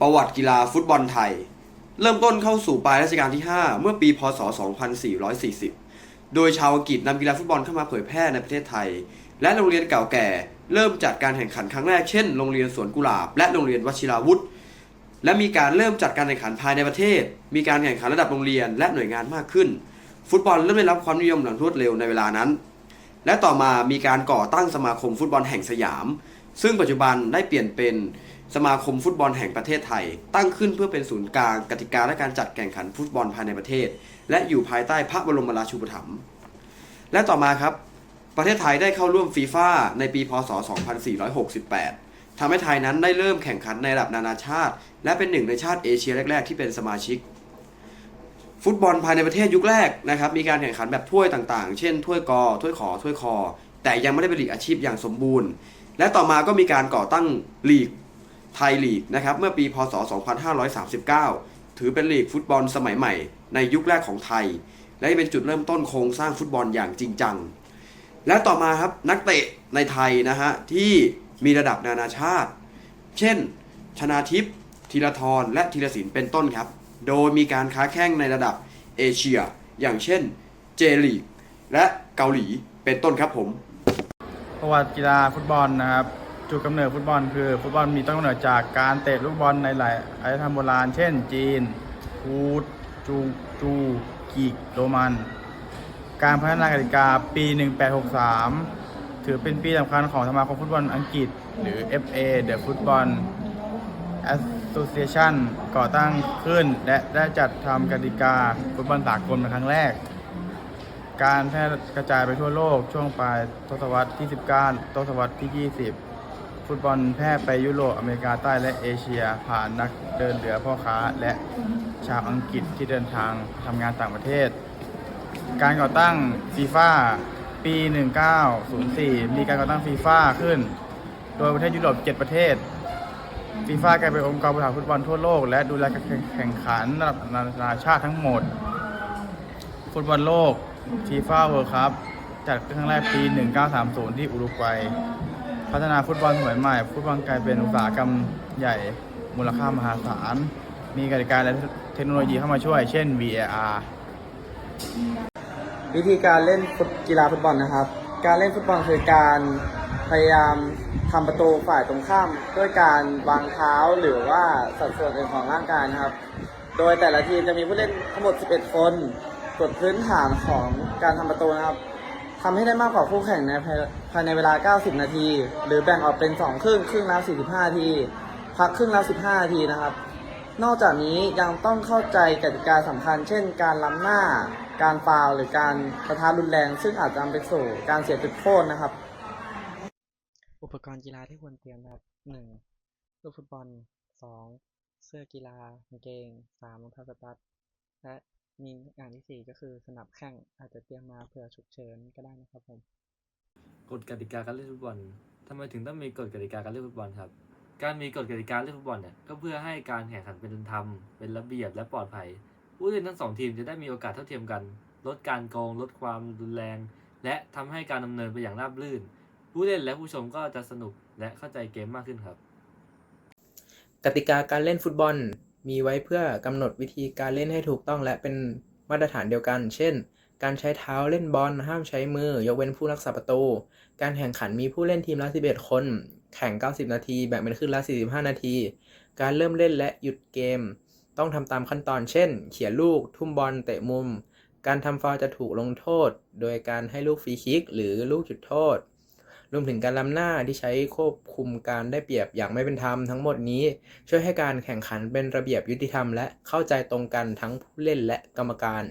ประวัติกีฬาฟุตบอลไทย เริ่มต้นเข้าสู่ปลายรัชกาลที่ 5 เมื่อปีพศ 2440 โดยชาวอังกฤษนำกีฬาฟุตบอลเข้ามาเผยแพร่ในประเทศไทย และโรงเรียนเก่าแก่ เริ่มจัดการแข่งขันครั้งแรกเช่นโรงเรียนสวนกุหลาบ และโรงเรียนวชิราวุธ และมีการเริ่มจัดการแข่งขันภายในประเทศ มีการแข่งขันระดับโรงเรียนและหน่วยงานมากขึ้น ฟุตบอลเริ่มได้รับความนิยมอย่างรวดเร็วในเวลานั้น และต่อมามีการก่อตั้งสมาคมฟุตบอลแห่งสยาม ซึ่งปัจจุบันได้เปลี่ยนเป็น สมาคมฟุตบอลแห่งประเทศไทย ตั้งขึ้นเพื่อเป็นศูนย์กลางกติกาและการจัดแข่งขันฟุตบอลภายในประเทศ และอยู่ภายใต้พระบรมราชูปถัมภ์และต่อมาครับ ประเทศไทยได้เข้าร่วมฟีฟ่าในปีพศ 2468ทำให้ไทยนั้นได้เริ่มแข่งขันในระดับนานาชาติ และเป็นหนึ่งในชาติเอเชียแรก ๆ ที่เป็นสมาชิก ฟุตบอลภายในประเทศยุคแรกนะครับมีการแข่งขันแบบถ้วยต่างๆ เช่นถ้วยกอถ้วยขอถ้วยคอ แต่ยังไม่ได้เป็นลีกอาชีพอย่างสมบูรณ์ และต่อมาก็มีการก่อตั้งลีก ไทยลีกนะครับเมื่อปีพศ 2539 ถือเป็นลีกฟุตบอลสมัยใหม่ ในยุคแรกของไทย และเป็นจุดเริ่มต้นโครงสร้างฟุตบอลอย่างจริงจัง และต่อมาครับนักเตะในไทยนะฮะที่มีระดับนานาชาติ เช่น ชนาทิพย์ธีรทรและธีรศิลป์เป็นต้นครับ โดยมีการค้าแข่งในระดับเอเชีย อย่างเช่นเจลีกและเกาหลีเป็นต้นครับผม ประวัติกีฬาฟุตบอลนะครับ จุดกำเนิดฟุตบอลคือฟุตบอลมีต้นกำเนิดจากการเตะลูกบอลในหลายอารยธรรมโบราณ เช่น จีนฮูดจูจูกีกโรมัน การพัฒนากติกาปี 1863 ถือเป็นปีสำคัญของสมาคมฟุตบอลอังกฤษ หรือ FA The Football Association ก่อตั้งขึ้น และได้จัดทำกติกาฟุตบอลสากลเป็นครั้งแรก การแพร่กระจายไปทั่วโลกช่วงปลายทศวรรษที่ 19 ทศวรรษที่ 20 ฟุตบอลแพร่ไปยุโรปอเมริกาใต้และเอเชีย ผ่านนักเดินเรือพ่อค้า และชาวอังกฤษที่เดินทางทำงานต่างประเทศ การก่อตั้งฟีฟ่าปี 1904 มีการก่อตั้งฟีฟ่าขึ้น โดยประเทศยุโรป 7 ประเทศฟีฟ่ากลายเป็นองค์กรบริหารฟุตบอลทั่วโลก และดูแลการแข่งขันระดับนานาชาติทั้งหมด ฟุตบอลโลกฟีฟ่าเวิร์คัพจัดครั้งแรกปี 1930 ที่อุรุกวัย พัฒนาฟุตบอลสมัยใหม่ ฟุตบอลกลายเป็นอุตสาหกรรมใหญ่มูลค่ามหาศาล มีกติกาและเทคโนโลยีเข้ามาช่วย เช่น VAR วิธีการเล่นกีฬาฟุตบอลนะครับ การเล่นฟุตบอลคือการพยายามทำประตูฝ่ายตรงข้าม ด้วยการวางเท้าหรือว่าสัดส่วนอื่นของร่างกายนะครับ โดยแต่ละทีมจะมีผู้เล่นทั้งหมด 11 คนกฎพื้นฐานของการทำประตูนะครับ ทำให้ได้มากกว่าคู่แข่งในภายในเวลา 90 นาที หรือแบ่งออกเป็น 2 ครึ่ง ครึ่งละ 45 นาที พักครึ่งละ 15 นาทีนะครับ นอกจากนี้ยังต้องเข้าใจกติกาสำคัญ เช่น การล้ำหน้า การฟาวหรือการประทะรุนแรง ซึ่งอาจจะนำไปสู่การเสียจุดโทษนะครับ อุปกรณ์กีฬาที่ควรเตรียมนะครับหนึ่งลูกฟุตบอลสองเสื้อกีฬากางเกงสามรองเท้าสตั๊ดและ มีอย่างที่สี่ก็คือสนับแข้งอาจจะเตรียมมาเผื่อฉุกเฉินก็ได้นะครับผมกฎกติกาการเล่นฟุตบอลทำไมถึงต้องมีกฎกติกาการเล่นฟุตบอลครับ การมีกฎกติกาเล่นฟุตบอลเนี่ยก็เพื่อให้การแข่งขันเป็นธรรม เป็นระเบียบและปลอดภัย ผู้เล่นทั้งสองทีมจะได้มีโอกาสเท่าเทียมกัน ลดการโกง ลดความรุนแรง และทำให้การดำเนินไปอย่างราบรื่น ผู้เล่นและผู้ชมก็จะสนุกและเข้าใจเกมมากขึ้นครับ กติกาการเล่นฟุตบอล มีไว้เพื่อกำหนดวิธีการเล่นให้ถูกต้องและเป็นมาตรฐานเดียวกัน เช่น การใช้เท้าเล่นบอลห้ามใช้มือ ยกเว้นผู้รักษาประตู การแข่งขันมีผู้เล่นทีมละ 11 คน แข่ง 90 นาที แบ่งเป็นครึ่งละ 45 นาที การเริ่มเล่นและหยุดเกม ต้องทำตามขั้นตอน เช่น เขี่ยลูก ทุ่มบอล เตะมุม การทำฟาวล์จะถูกลงโทษ โดยการให้ลูกฟรีคิกหรือลูกจุดโทษ รวมถึงการล้ำหน้าที่ใช้ควบคุมการได้เปรียบอย่างไม่เป็นธรรมทั้งหมดนี้ ช่วยให้การแข่งขันเป็นระเบียบยุติธรรมและเข้าใจตรงกันทั้งผู้เล่นและกรรมการ